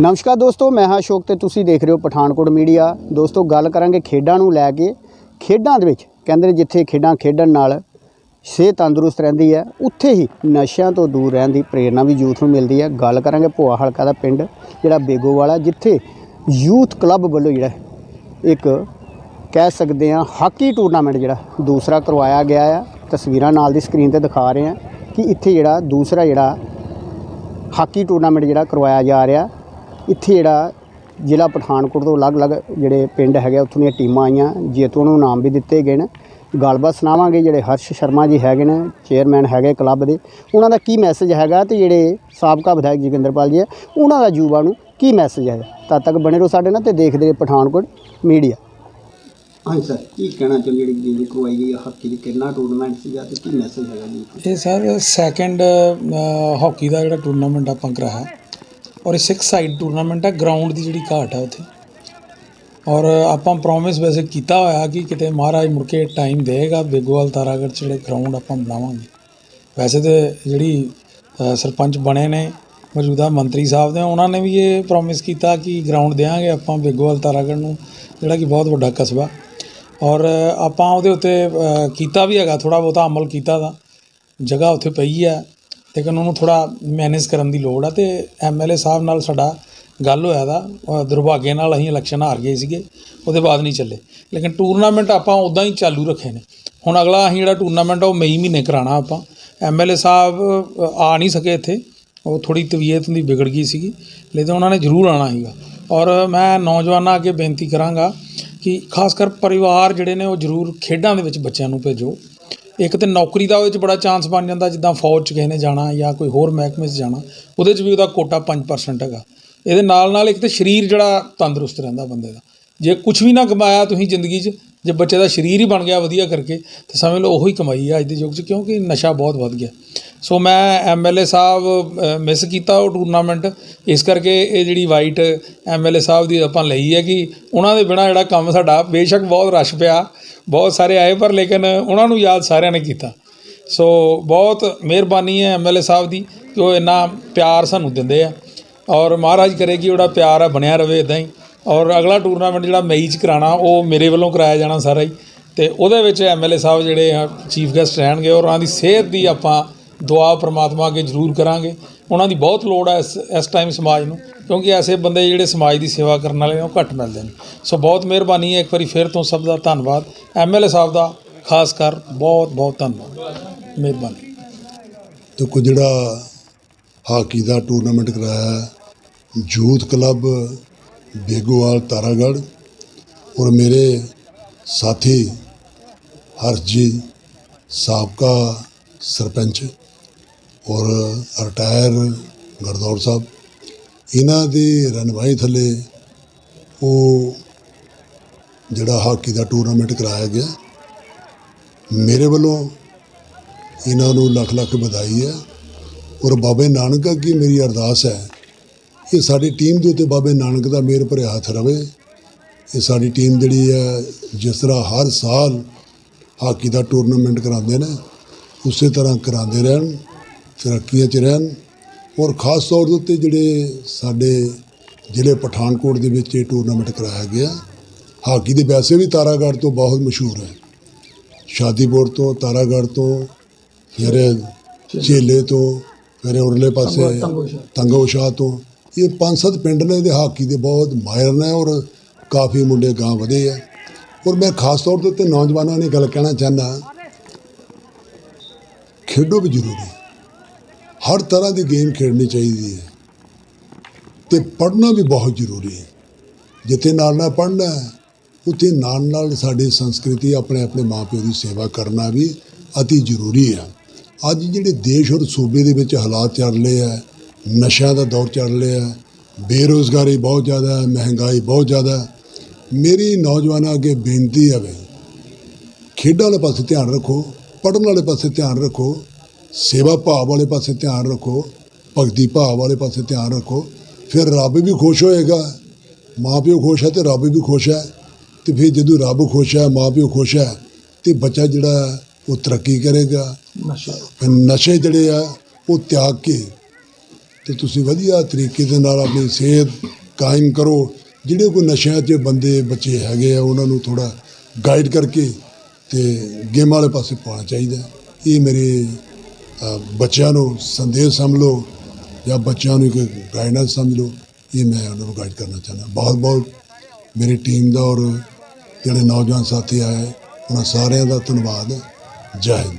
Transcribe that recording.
ਨਮਸਕਾਰ ਦੋਸਤੋ, ਮੈਂ ਹਾਂ ਅਸ਼ੋਕ ਤੇ ਤੁਸੀਂ ਦੇਖ ਰਹੇ ਹੋ ਪਠਾਨਕੋਟ ਮੀਡੀਆ। ਦੋਸਤੋ, ਗੱਲ ਕਰਾਂਗੇ ਖੇਡਾਂ ਨੂੰ ਲੈ ਕੇ। ਖੇਡਾਂ ਦੇ ਵਿੱਚ ਕਹਿੰਦੇ ਨੇ ਜਿੱਥੇ ਖੇਡਾਂ ਖੇਡਣ ਨਾਲ ਸਿਹਤ ਤੰਦਰੁਸਤ ਰਹਿੰਦੀ ਹੈ, ਉੱਥੇ ਹੀ ਨਸ਼ਿਆਂ ਤੋਂ ਦੂਰ ਰਹਿਣ ਦੀ ਪ੍ਰੇਰਣਾ ਵੀ ਯੂਥ ਨੂੰ ਮਿਲਦੀ ਹੈ। ਗੱਲ ਕਰਾਂਗੇ ਭੋਆ ਹਲਕਾ ਦਾ ਪਿੰਡ, ਜਿਹੜਾ ਬੇਗੋਵਾਲਾ, ਜਿੱਥੇ ਯੂਥ ਕਲੱਬ ਵੱਲੋਂ ਜਿਹੜਾ ਇੱਕ ਕਹਿ ਸਕਦੇ ਹਾਂ ਹਾਕੀ ਟੂਰਨਾਮੈਂਟ ਜਿਹੜਾ ਦੂਸਰਾ ਕਰਵਾਇਆ ਗਿਆ ਆ। ਤਸਵੀਰਾਂ ਨਾਲ ਦੀ ਸਕਰੀਨ ਤੇ ਦਿਖਾ ਰਹੇ ਹਾਂ ਕਿ ਇੱਥੇ ਜਿਹੜਾ ਦੂਸਰਾ ਜਿਹੜਾ ਹਾਕੀ ਟੂਰਨਾਮੈਂਟ ਜਿਹੜਾ ਕਰਵਾਇਆ ਜਾ ਰਿਹਾ। ਇੱਥੇ ਜਿਹੜਾ ਜ਼ਿਲ੍ਹਾ ਪਠਾਨਕੋਟ ਤੋਂ ਅਲੱਗ-ਅਲੱਗ ਜਿਹੜੇ ਪਿੰਡ ਹੈਗੇ ਉੱਥੋਂ ਦੀਆਂ ਟੀਮਾਂ ਆਈਆਂ ਜੇਤੂ ਨੂੰ ਨਾਮ ਵੀ ਦਿੱਤੇ ਗਏ ਨੇ। ਗੱਲਬਾਤ ਸੁਣਾਵਾਂਗੇ ਜਿਹੜੇ ਹਰਸ਼ ਸ਼ਰਮਾ ਜੀ ਹੈਗੇ ਨੇ ਚੇਅਰਮੈਨ ਹੈਗੇ ਕਲੱਬ ਦੇ। ਉਹਨਾਂ ਦਾ ਕੀ ਮੈਸੇਜ ਹੈਗਾ ਤੇ ਜਿਹੜੇ ਸਾਬਕਾ ਵਿਧਾਇਕ ਜੋਗਿੰਦਰਪਾਲ ਜੀ ਹੈ ਉਹਨਾਂ ਦਾ ਯੂਵਾ ਨੂੰ ਕੀ ਮੈਸੇਜ ਹੈ ਤਦ ਤੱਕ ਬਣੇ ਰਹੋ ਸਾਡੇ ਨਾਲ ਤੇ ਦੇਖਦੇ ਰਹੋ ਪਠਾਨਕੋਟ ਮੀਡੀਆ। ਹਾਂਜੀ ਸਰ ਕੀ ਕਹਿਣਾ ਚਾਹੁੰਦੇ ਜਿਹੜੀ ਗੇਮ ਕਰਵਾਈ ਗਈ ਹਾਕੀ ਦੀ ਕਿੰਨਾ ਟੂਰਨਾਮੈਂਟ ਸੀਗਾ ਤੇ ਕੀ ਮੈਸੇਜ ਹੈਗਾ ਜੀ? ਇਹ ਸਰ ਸੈਕੰਡ ਹਾਕੀ ਦਾ ਜਿਹੜਾ ਟੂਰਨਾਮੈਂਟ ਆਪਾਂ ਕਰਾਇਆ ਔਰ ਇਹ ਸਿਕਸ ਸਾਈਡ ਟੂਰਨਾਮੈਂਟ ਹੈ ਗਰਾਊਂਡ ਦੀ ਜਿਹੜੀ ਘਾਟ ਹੈ ਉੱਥੇ। ਔਰ ਆਪਾਂ ਪ੍ਰੋਮਿਸ ਵੈਸੇ ਕੀਤਾ ਹੋਇਆ ਕਿ ਕਿਤੇ ਮਹਾਰਾਜ ਮੁੜ ਕੇ ਟਾਈਮ ਦੇਵੇਗਾ ਬੇਗੋਵਾਲ ਤਾਰਾਗੜ੍ਹ 'ਚ ਜਿਹੜੇ ਗਰਾਊਂਡ ਆਪਾਂ ਬਣਾਵਾਂਗੇ। ਵੈਸੇ ਤੇ ਜਿਹੜੀ ਸਰਪੰਚ ਬਣੇ ਨੇ, ਮੌਜੂਦਾ ਮੰਤਰੀ ਸਾਹਿਬ ਦੇ ਉਹਨਾਂ ਨੇ ਵੀ ਇਹ ਪ੍ਰੋਮਿਸ ਕੀਤਾ ਕਿ ਗਰਾਊਂਡ ਦੇਵਾਂਗੇ ਆਪਾਂ ਬੇਗੋਵਾਲ ਤਾਰਾਗੜ੍ਹ ਨੂੰ, ਜਿਹੜਾ ਕਿ ਬਹੁਤ ਵੱਡਾ ਕਸਬਾ। ਔਰ ਆਪਾਂ ਉਹਦੇ ਉੱਤੇ ਕੀਤਾ ਵੀ ਹੈਗਾ ਥੋੜਾ ਬਹੁਤਾ ਅਮਲ ਕੀਤਾ ਦਾ। ਜਗ੍ਹਾ ਉੱਥੇ ਪਈ ਹੈ। ਲੇਕਿਨ ਉਹਨੂੰ ਥੋੜਾ ਮੈਨੇਜ ਕਰਨ ਦੀ ਲੋੜ ਆ ਤੇ ਐਮਐਲਏ ਸਾਹਿਬ ਨਾਲ ਸਾਡਾ ਗੱਲ ਹੋਇਆ ਦਾ ਅ, ਦੁਰਭਾਗੇ ਨਾਲ ਅਸੀਂ ਇਲੈਕਸ਼ਨ ਹਾਰ ਗਏ ਸੀਗੇ ਉਹਦੇ ਬਾਅਦ ਨਹੀਂ ਚੱਲੇ। ਲੇਕਿਨ ਟੂਰਨਾਮੈਂਟ ਆਪਾਂ ਉਦਾਂ ਹੀ ਚਾਲੂ ਰੱਖੇ ਨੇ। ਹੁਣ ਅਗਲਾ ਅਸੀਂ ਜਿਹੜਾ ਟੂਰਨਾਮੈਂਟ ਆ ਉਹ ਮਈ ਮਹੀਨੇ ਕਰਾਣਾ ਆਪਾਂ। ਐਮਐਲਏ ਸਾਹਿਬ ਆ ਨਹੀਂ ਸਕੇ ਇੱਥੇ। ਉਹ ਥੋੜੀ ਤਬੀਅਤ ਦੀ ਵਿਗੜ ਗਈ ਸੀਗੀ ਲੇਕਿਨ ਉਹਨਾਂ ਨੇ ਜ਼ਰੂਰ ਆਣਾ ਸੀਗਾ। ਔਰ ਮੈਂ ਨੌਜਵਾਨਾਂ ਅੱਗੇ ਬੇਨਤੀ ਕਰਾਂਗਾ ਕਿ ਖਾਸ ਕਰ ਪਰਿਵਾਰ ਜਿਹੜੇ ਨੇ ਉਹ ਜ਼ਰੂਰ ਖੇਡਾਂ ਦੇ ਵਿੱਚ ਬੱਚਿਆਂ ਨੂੰ ਭੇਜੋ। ਇੱਕ ਤੇ ਨੌਕਰੀ ਦਾ ਉਹਦੇ 'ਚ ਬੜਾ ਚਾਂਸ ਬਣ ਜਾਂਦਾ ਜਿੱਦਾਂ ਫੌਜ 'ਚ ਕਿਸੇ ਨੇ ਜਾਣਾ ਜਾਂ ਕੋਈ ਹੋਰ ਮਹਿਕਮੇ 'ਚ ਜਾਣਾ, ਉਹਦੇ 'ਚ ਵੀ ਉਹਦਾ ਕੋਟਾ 5% ਹੈਗਾ। ਇਹਦੇ ਨਾਲ ਨਾਲ ਇੱਕ ਤੇ ਸਰੀਰ ਜਿਹੜਾ ਤੰਦਰੁਸਤ ਰਹਿੰਦਾ ਬੰਦੇ ਦਾ। ਜੇ ਕੁਝ ਵੀ ਨਾ ਕਮਾਇਆ ਤੁਸੀਂ ਜ਼ਿੰਦਗੀ 'ਚ, ਜੇ ਬੱਚੇ ਦਾ ਸਰੀਰ ਹੀ ਬਣ ਗਿਆ ਵਧੀਆ ਕਰਕੇ, ਤਾਂ ਸਮਝ ਲਓ ਉਹੀ ਕਮਾਈ ਹੈ ਅੱਜ ਦੇ ਯੁੱਗ 'ਚ ਕਿਉਂਕਿ ਨਸ਼ਾ ਬਹੁਤ ਵੱਧ ਗਿਆ। ਸੋ ਮੈਂ ਐਮਐਲਏ ਸਾਹਿਬ ਮਿਸ ਕੀਤਾ ਉਹ ਟੂਰਨਾਮੈਂਟ ਇਸ ਕਰਕੇ ਇਹ ਜਿਹੜੀ ਵਾਈਟ ਐਮਐਲਏ ਸਾਹਿਬ ਦੀ ਆਪਾਂ ਲਈ ਹੈ ਕਿ ਉਹਨਾਂ ਦੇ ਬਿਨਾ ਜਿਹੜਾ ਕੰਮ ਸਾਡਾ ਬੇਸ਼ੱਕ ਬਹੁਤ ਰਸ਼ ਪਿਆ। ਬਹੁਤ ਸਾਰੇ ਆਏ ਪਰ ਲੇਕਿਨ ਉਹਨਾਂ ਨੂੰ ਯਾਦ ਸਾਰਿਆਂ ਨੇ ਕੀਤਾ। ਸੋ ਬਹੁਤ ਮਿਹਰਬਾਨੀ ਹੈ ਐਮਐਲਏ ਸਾਹਿਬ ਦੀ ਕਿ ਉਹ ਇੰਨਾ ਪਿਆਰ ਸਾਨੂੰ ਦਿੰਦੇ ਆ। ਔਰ ਮਹਾਰਾਜ ਕਰੇ ਕਿ ਉਹਦਾ ਪਿਆਰ ਆ ਬਣਿਆ ਰਵੇ ਇਦਾਂ ਹੀ। ਔਰ ਅਗਲਾ ਟੂਰਨਾਮੈਂਟ ਜਿਹੜਾ ਮਈ 'ਚ ਕਰਾਣਾ ਉਹ ਮੇਰੇ ਵੱਲੋਂ ਕਰਾਇਆ ਜਾਣਾ ਸਾਰਾ ਹੀ। ਤੇ ਉਹਦੇ ਵਿੱਚ ਐਮਐਲਏ ਸਾਹਿਬ ਜਿਹੜੇ ਆ ਚੀਫ ਗੈਸਟ ਰਹਿਣਗੇ, ਔਰ ਉਹਨਾਂ ਦੀ ਸਿਹਤ ਦੀ ਆਪਾਂ ਦੁਆ ਪ੍ਰਮਾਤਮਾ ਅੱਗੇ ਜ਼ਰੂਰ ਕਰਾਂਗੇ। ਉਹਨਾਂ ਦੀ ਬਹੁਤ ਲੋੜ ਹੈ ਇਸ ਇਸ ਟਾਈਮ ਸਮਾਜ ਨੂੰ, ਕਿਉਂਕਿ ਐਸੇ ਬੰਦੇ ਜਿਹੜੇ ਸਮਾਜ ਦੀ ਸੇਵਾ ਕਰਨ ਵਾਲੇ ਨੇ, ਉਹ ਘੱਟ ਮਿਲਦੇ ਨੇ। ਸੋ ਬਹੁਤ ਮਿਹਰਬਾਨੀ ਹੈ, ਇੱਕ ਵਾਰੀ ਫਿਰ ਤੋਂ ਸਭ ਦਾ ਧੰਨਵਾਦ। ਐਮਐਲਏ ਸਾਹਿਬ ਦਾ ਖਾਸ ਕਰ ਬਹੁਤ ਬਹੁਤ ਧੰਨਵਾਦ। ਮਿਹਰਬਾਨੀ। ਦੇਖੋ, ਜਿਹੜਾ ਹਾਕੀ ਦਾ ਟੂਰਨਾਮੈਂਟ ਕਰਾਇਆ ਯੂਥ ਕਲੱਬ ਬੇਗੋਵਾਲ ਤਾਰਾਗੜ੍ਹ ਔਰ ਮੇਰੇ ਸਾਥੀ ਹਰਸ਼ ਸਾਬਕਾ ਸਰਪੰਚ ਔਰ ਰਿਟਾਇਰ ਗਰਦੌਰ ਸਾਹਿਬ, ਇਹਨਾਂ ਦੀ ਰਣਵਾਈ ਥੱਲੇ ਉਹ ਜਿਹੜਾ ਹਾਕੀ ਦਾ ਟੂਰਨਾਮੈਂਟ ਕਰਾਇਆ ਗਿਆ, ਮੇਰੇ ਵੱਲੋਂ ਇਹਨਾਂ ਨੂੰ ਲੱਖ ਲੱਖ ਵਧਾਈ ਹੈ। ਔਰ ਬਾਬੇ ਨਾਨਕ ਅੱਗੇ ਮੇਰੀ ਅਰਦਾਸ ਹੈ ਕਿ ਸਾਡੀ ਟੀਮ ਦੇ ਉੱਤੇ ਬਾਬੇ ਨਾਨਕ ਦਾ ਮਿਹਰ ਭਰਿਆ ਹੱਥ ਰਵੇ। ਇਹ ਸਾਡੀ ਟੀਮ ਜਿਹੜੀ ਹੈ, ਜਿਸ ਤਰ੍ਹਾਂ ਹਰ ਸਾਲ ਹਾਕੀ ਦਾ ਟੂਰਨਾਮੈਂਟ ਕਰਾਉਂਦੇ ਨੇ, ਉਸੇ ਤਰ੍ਹਾਂ ਕਰਾਉਂਦੇ ਰਹਿਣ। ਤਰੱਕੀਆਂ 'ਚ ਰਹਿਣ ਔਰ ਖਾਸ ਤੌਰ ਦੇ ਉੱਤੇ ਜਿਹੜੇ ਸਾਡੇ ਜ਼ਿਲ੍ਹੇ ਪਠਾਨਕੋਟ ਦੇ ਵਿੱਚ ਇਹ ਟੂਰਨਾਮੈਂਟ ਕਰਾਇਆ ਗਿਆ। ਹਾਕੀ ਦੇ ਵੈਸੇ ਵੀ ਤਾਰਾਗੜ੍ਹ ਤੋਂ ਬਹੁਤ ਮਸ਼ਹੂਰ ਹੈ। ਸ਼ਾਦੀਪੁਰ ਤੋਂ ਤਾਰਾਗੜ੍ਹ ਤੋਂ ਫਿਰ ਝੇਲੇ ਤੋਂ ਫਿਰ ਉਰਲੇ ਪਾਸੇ ਤੰਗੋ ਸ਼ਾਹ। ਤੋਂ। ਇਹ ਪੰਜ ਸੱਤ ਪਿੰਡ ਨੇ ਦੇ ਹਾਕੀ ਦੇ ਬਹੁਤ ਮਾਹਿਰ ਨੇ ਔਰ ਕਾਫੀ ਮੁੰਡੇ ਗਾਂ ਵਧੇ ਆ। ਔਰ ਮੈਂ ਖਾਸ ਤੌਰ ਤੇ ਨੌਜਵਾਨਾਂ ਨੇ ਗੱਲ ਕਹਿਣਾ ਚਾਹੁੰਦਾ ਖੇਡੋ ਵੀ ਜ਼ਰੂਰੀ ਹੈ। ਹਰ ਤਰ੍ਹਾਂ ਦੀ ਗੇਮ ਖੇਡਣੀ ਚਾਹੀਦੀ ਹੈ। ਤੇ ਪੜ੍ਹਨਾ ਵੀ ਬਹੁਤ ਜ਼ਰੂਰੀ ਹੈ। ਜਿੱਥੇ ਨਾਲ ਨਾਲ ਪੜ੍ਹਨਾ ਹੈ, ਉੱਥੇ ਨਾਲ ਨਾਲ ਸਾਡੀ ਸੰਸਕ੍ਰਿਤੀ, ਆਪਣੇ ਆਪਣੇ ਮਾਪਿਓ ਦੀ ਸੇਵਾ ਕਰਨਾ ਵੀ ਅਤੀ ਜ਼ਰੂਰੀ ਹੈ। ਅੱਜ ਜਿਹੜੇ ਦੇਸ਼ ਔਰ ਸੂਬੇ ਦੇ ਵਿੱਚ ਹਾਲਾਤ ਚੱਲ ਰਹੇ ਆ ਨਸ਼ਿਆਂ ਦਾ ਦੌਰ ਚੱਲ ਰਿਹਾ ਹੈ, ਬੇਰੋਜ਼ਗਾਰੀ ਬਹੁਤ ਜ਼ਿਆਦਾ ਹੈ, ਮਹਿੰਗਾਈ ਬਹੁਤ ਜ਼ਿਆਦਾ ਹੈ, ਮੇਰੀ ਨੌਜਵਾਨਾਂ ਅੱਗੇ ਬੇਨਤੀ ਹੈ ਵੀ ਖੇਡਾਂ ਵਾਲੇ ਪਾਸੇ ਧਿਆਨ ਰੱਖੋ, ਪੜ੍ਹਨ ਵਾਲੇ ਪਾਸੇ ਧਿਆਨ ਰੱਖੋ ਸੇਵਾ ਭਾਵ ਵਾਲੇ ਪਾਸੇ ਧਿਆਨ ਰੱਖੋ ਭਗਤੀ ਭਾਵ ਵਾਲੇ ਪਾਸੇ ਧਿਆਨ ਰੱਖੋ ਫਿਰ ਰੱਬ ਵੀ ਖੁਸ਼ ਹੋਏਗਾ। ਮਾਂ ਪਿਓ ਖੁਸ਼ ਹੈ ਤੇ ਰੱਬ ਵੀ ਖੁਸ਼ ਹੈ। ਤੇ ਫਿਰ ਜਦੋਂ ਰੱਬ ਖੁਸ਼ ਹੈ ਮਾਂ ਪਿਓ ਖੁਸ਼ ਹੈ ਤੇ ਬੱਚਾ ਜਿਹੜਾ ਉਹ ਤਰੱਕੀ ਕਰੇਗਾ। ਨਸ਼ਾ। ਜਿਹੜੇ ਆ ਉਹ ਤਿਆਗ ਕੇ ਤੇ ਤੁਸੀਂ ਵਧੀਆ ਤਰੀਕੇ ਦੇ ਨਾਲ ਆਪਣੀ ਸਿਹਤ ਕਾਇਮ ਕਰੋ। ਜਿਹੜੇ ਕੋਈ ਨਸ਼ਿਆਂ 'ਚ ਬੰਦੇ ਬੱਚੇ ਹੈਗੇ ਆ ਉਹਨਾਂ ਨੂੰ ਥੋੜਾ ਗਾਈਡ ਕਰਕੇ ਤੇ ਗੇਮਾਂ ਵਾਲੇ ਪਾਸੇ ਪਾਉਣਾ ਚਾਹੀਦਾ। ਇਹ ਮੇਰੇ ਬੱਚਿਆਂ ਨੂੰ ਸੰਦੇਸ਼ ਸਮਝ ਲਓ ਜਾਂ ਬੱਚਿਆਂ ਨੂੰ ਇੱਕ ਗਾਈਡੈਂਸ ਸਮਝ ਲਓ, ਇਹ ਮੈਂ ਉਹਨਾਂ ਨੂੰ ਗਾਈਡ ਕਰਨਾ ਚਾਹੁੰਦਾ। ਬਹੁਤ ਬਹੁਤ ਮੇਰੀ ਟੀਮ ਦਾ ਔਰ ਜਿਹੜੇ ਨੌਜਵਾਨ ਸਾਥੀ ਆਏ, ਉਹਨਾਂ ਸਾਰਿਆਂ ਦਾ ਧੰਨਵਾਦ। ਜੈ ਹਿੰਦ।